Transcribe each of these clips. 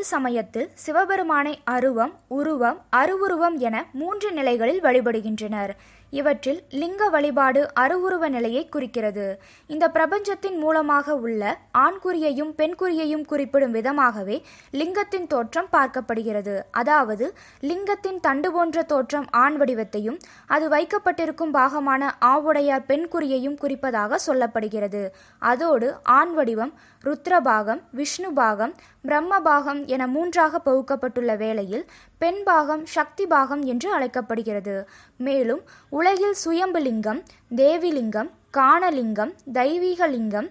இந்து சமயத்தில் சிவபெருமானை அருவம் உருவம் அருவுருவம் என மூன்று நிலைகளில் வழிபடுகின்றனர். இவற்றில் லிங்க வழிபாடு அருவுருவ நிலையை குறிக்கிறது. இந்த பிரபஞ்சத்தின் மூலமாக உள்ள ஆண்குறியையும் பெண்குறியையும் குறிப்பிடும் விதமாகவே லிங்கத்தின் தோற்றம் பார்க்கப்படுகிறது. அதாவது லிங்கத்தின் தண்டு போன்ற தோற்றம் ஆண் வடிவத்தையும் அது வைக்கப்பட்டிருக்கும் பாகமான ஆவுடையார் பெண்குறியையும் குறிப்பதாக சொல்லப்படுகிறது. அதோடு ஆண் வடிவம் ருத்ரபாகம் விஷ்ணு பாகம் பிரம்ம பாகம் என மூன்றாக பகுக்கப்பட்டுள்ள வேளையில் பெண் பாகம் சக்தி பாகம் என்று அழைக்கப்படுகிறது. மேலும் உலகில் சுயம்புலிங்கம் தேவிலிங்கம் காணலிங்கம் தெய்வீகலிங்கம்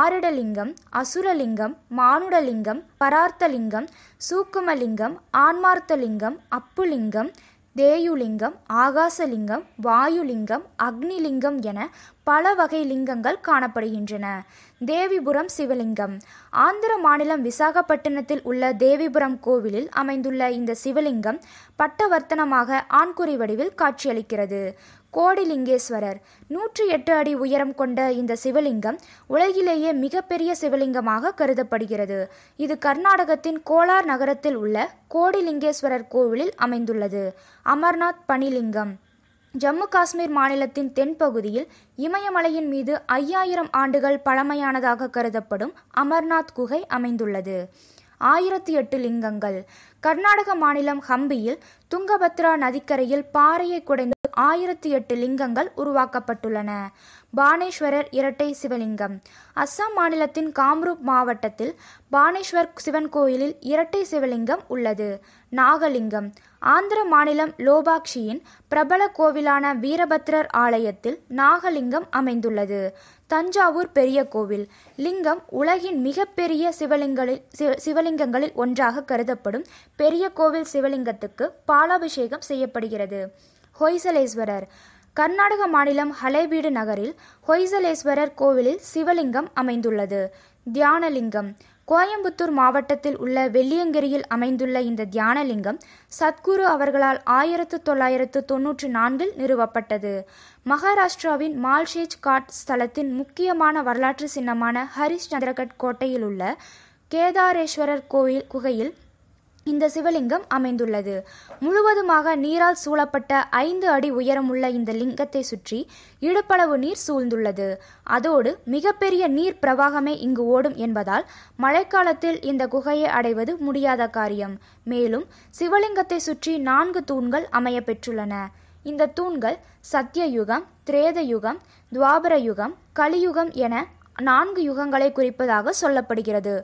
ஆரிடலிங்கம் அசுரலிங்கம் மானுடலிங்கம் பரார்த்தலிங்கம் சூக்குமலிங்கம் ஆன்மார்த்தலிங்கம் அப்புலிங்கம் தேயுலிங்கம் ஆகாசலிங்கம் வாயுலிங்கம் அக்னிலிங்கம் என பல வகை லிங்கங்கள் காணப்படுகின்றன. தேவிபுரம் சிவலிங்கம். ஆந்திர மாநிலம் விசாகப்பட்டினத்தில் உள்ள தேவிபுரம் கோவிலில் அமைந்துள்ள இந்த சிவலிங்கம் பட்டவர்த்தனமாக ஆண்குறி வடிவில் காட்சியளிக்கிறது. கோடிலிங்கேஸ்வரர். நூற்றி எட்டு அடி உயரம் கொண்ட இந்த சிவலிங்கம் உலகிலேயே மிகப்பெரிய சிவலிங்கமாக கருதப்படுகிறது. இது கர்நாடகத்தின் கோலார் நகரத்தில் உள்ள கோடிலிங்கேஸ்வரர் கோவிலில் அமைந்துள்ளது. அமர்நாத் பனிலிங்கம் ஜம்மு காஷ்மீர் மாநிலத்தின் தென்பகுதியில் இமயமலையின் மீது ஐயாயிரம் ஆண்டுகள் பழமையானதாக கருதப்படும் அமர்நாத் குகை அமைந்துள்ளது. ஆயிரத்தி எட்டு லிங்கங்கள் கர்நாடக மாநிலம் ஹம்பியில் துங்கபத்ரா நதிக்கரையில் பாறையை குடைந்து ஆயிரத்தி எட்டு லிங்கங்கள் உருவாக்கப்பட்டுள்ளன. பானேஸ்வரர் இரட்டை சிவலிங்கம். அஸ்ஸாம் மாநிலத்தின் காம்ரூப் மாவட்டத்தில் பானேஸ்வர் சிவன் கோயிலில் இரட்டை சிவலிங்கம் உள்ளது. நாகலிங்கம். ஆந்திர மாநிலம் லோபாக்ஷியின் பிரபல கோவிலான வீரபத்ரர் ஆலயத்தில் நாகலிங்கம் அமைந்துள்ளது. தஞ்சாவூர் பெரிய கோவில். லிங்கம் உலகின் மிகப்பெரிய சிவலிங்களில் சிவலிங்கங்களில் ஒன்றாக கருதப்படும் பெரிய கோவில் சிவலிங்கத்துக்கு பாலாபிஷேகம் செய்யப்படுகிறது. ஹொய்சலேஸ்வரர். கர்நாடக மாநிலம் ஹலேபீடு நகரில் ஹொய்சலேஸ்வரர் கோவிலில் சிவலிங்கம் அமைந்துள்ளது. தியானலிங்கம். கோயம்புத்தூர் மாவட்டத்தில் உள்ள வெள்ளியங்கிரியில் அமைந்துள்ள இந்த தியானலிங்கம் சத்குரு அவர்களால் ஆயிரத்து தொள்ளாயிரத்து தொன்னூற்றி நான்கில் நிறுவப்பட்டது. மகாராஷ்டிராவின் மால்ஷேஜ் காட் ஸ்தலத்தின் முக்கியமான வரலாற்று சின்னமான ஹரிஷ் சந்திரகட் கோட்டையில் உள்ள கேதாரேஸ்வரர் கோயில் குகையில் இந்த சிவலிங்கம் அமைந்துள்ளது. முழுவதுமாக நீரால் சூழப்பட்ட ஐந்து அடி உயரமுள்ள இந்த லிங்கத்தை சுற்றி இடுப்பளவு நீர் சூழ்ந்துள்ளது. அதோடு மிகப்பெரிய நீர் பிரவாகமே இங்கு ஓடும் என்பதால் மழைக்காலத்தில் இந்த குகையை அடைவது முடியாத காரியம். மேலும் சிவலிங்கத்தை சுற்றி நான்கு தூண்கள் அமைய பெற்றுள்ளன இந்த தூண்கள் சத்தியயுகம் திரேத யுகம் துவாபர யுகம் கலியுகம் என நான்கு யுகங்களை குறிப்பதாக சொல்லப்படுகிறது.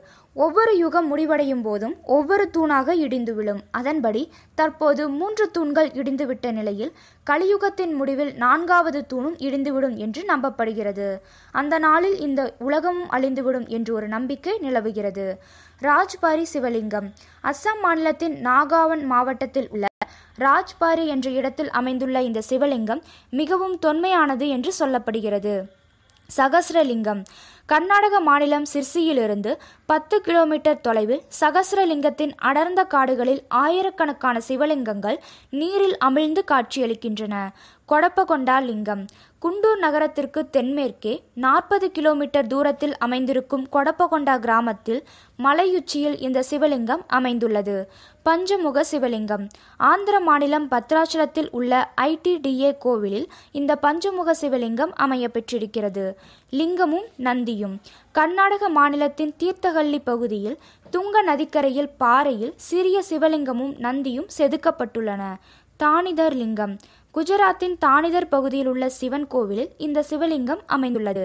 ஒவ்வொரு யுகம் முடிவடையும் போதும் ஒவ்வொரு தூணாக இடிந்து விழும். அதன்படி தற்போது மூன்று தூண்கள் இடிந்துவிட்ட நிலையில் கலியுகத்தின் முடிவில் நான்காவது தூணும் இடிந்துவிடும் என்று நம்பப்படுகிறது. அந்த நாளில் இந்த உலகமும் அழிந்துவிடும் என்று ஒரு நம்பிக்கை நிலவுகிறது. ராஜ்பாரி சிவலிங்கம். அஸ்ஸாம் மாநிலத்தின் நாகாவன் மாவட்டத்தில் உள்ள ராஜ்பாரி என்ற இடத்தில் அமைந்துள்ள இந்த சிவலிங்கம் மிகவும் தொன்மையானது என்று சொல்லப்படுகிறது. சகசரலிங்கம். கர்நாடக மாநிலம் சிர்சியிலிருந்து பத்து கிலோமீட்டர் தொலைவில் சகசரலிங்கத்தின் அடர்ந்த காடுகளில் ஆயிரக்கணக்கான சிவலிங்கங்கள் நீரில் அமிழ்ந்து காட்சியளிக்கின்றன. கொடப்பகொண்டா லிங்கம். குண்டூர் நகரத்திற்கு தென்மேற்கே நாற்பது கிலோமீட்டர் தூரத்தில் அமைந்திருக்கும் கொடப்பகொண்டா கிராமத்தில் மலையுச்சியில் இந்த சிவலிங்கம் அமைந்துள்ளது. பஞ்சமுக சிவலிங்கம். ஆந்திர மாநிலம் பத்ராச்சலத்தில் உள்ள ஐடிடிஏ கோவிலில் இந்த பஞ்சமுக சிவலிங்கம் அமைய பெற்றிருக்கிறது லிங்கமும் நந்தியும். கர்நாடக மாநிலத்தின் தீர்த்தஹள்ளி பகுதியில் துங்க நதிக்கரையில் பாறையில் சிறிய சிவலிங்கமும் நந்தியும் செதுக்கப்பட்டுள்ளன. தானிதர் லிங்கம். குஜராத்தின் தானிதர் பகுதியில் உள்ள சிவன் கோவிலில் இந்த சிவலிங்கம் அமைந்துள்ளது.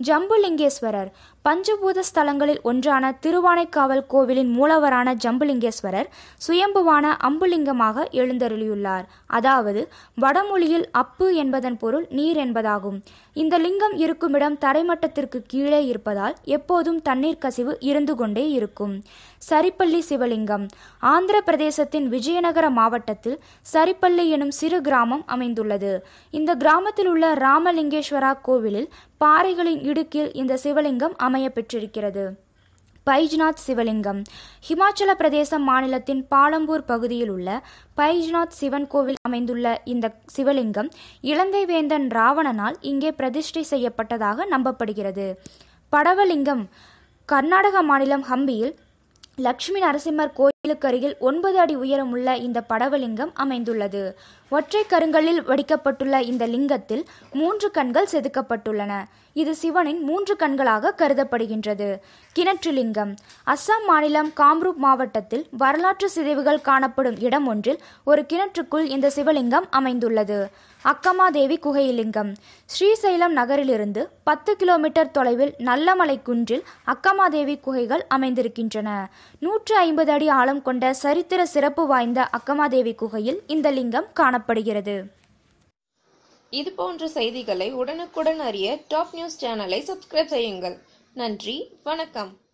ஜம்புலிங்கேஸ்வரர். பஞ்சபூத ஸ்தலங்களில் ஒன்றான திருவானைக்காவல் கோவிலின் மூலவரான ஜம்புலிங்கேஸ்வரர் சுயம்புவான அம்புலிங்கமாக எழுந்தருளியுள்ளார். அதாவது வடமொழியில் அப்பு என்பதன் பொருள் நீர் என்பதாகும். இந்த லிங்கம் இருக்குமிடம் தரைமட்டத்திற்கு கீழே இருப்பதால் எப்போதும் தண்ணீர் கசிவு இருந்து கொண்டே இருக்கும். சரிப்பள்ளி சிவலிங்கம். ஆந்திர பிரதேசத்தின் விஜயநகர மாவட்டத்தில் சரிப்பள்ளி எனும் சிறு கிராமம் அமைந்துள்ளது. இந்த கிராமத்தில் உள்ள ராமலிங்கேஸ்வரா கோவிலில் பாறைகளின் இடுக்கில் இந்த சிவலிங்கம் அமைய பெற்றிருக்கிறது பைஜ்நாத் சிவலிங்கம். ஹிமாச்சல பிரதேசம் மாநிலத்தின் பாலம்பூர் பகுதியில் உள்ள பைஜ்நாத் சிவன் கோவில் அமைந்துள்ள இந்த சிவலிங்கம் இலங்கை வேந்தன் ராவணனால் இங்கே பிரதிஷ்டை செய்யப்பட்டதாக நம்பப்படுகிறது. படவலிங்கம். கர்நாடக மாநிலம் ஹம்பியில் லட்சுமி நரசிம்மர் கோயில் கோயிலுக்கருகில் ஒன்பது அடி உயரமுள்ள இந்த படவலிங்கம் அமைந்துள்ளது. ஒற்றை கருங்கல்லில் வடிக்கப்பட்டுள்ள இந்த லிங்கத்தில் மூன்று கண்கள் செதுக்கப்பட்டுள்ளன. இது சிவனின் மூன்று கண்களாக கருதப்படுகின்றது. கிணற்றுலிங்கம். அஸ்ஸாம் மாநிலம் காம்ரூப் மாவட்டத்தில் வரலாற்று சிதைவுகள் காணப்படும் இடம் ஒன்றில் ஒரு கிணற்றுக்குள் இந்த சிவலிங்கம் அமைந்துள்ளது. அக்கமாதேவி குகைலிங்கம் ஸ்ரீசைலம் நகரிலிருந்து பத்து கிலோமீட்டர் தொலைவில் நல்லமலை குன்றில் அக்கமாதேவி குகைகள் அமைந்திருக்கின்றன. நூற்று ஐம்பது அடி ஆழம் கொண்ட சரித்திர சிறப்பு வாய்ந்த அக்கமாதேவி குகையில் இந்த லிங்கம் காணப்படுகிறது. இது போன்ற செய்திகளை உடனுக்குடன் அறிய டாப் நியூஸ் சேனலை சப்ஸ்கிரைப் செய்யுங்கள். நன்றி வணக்கம்.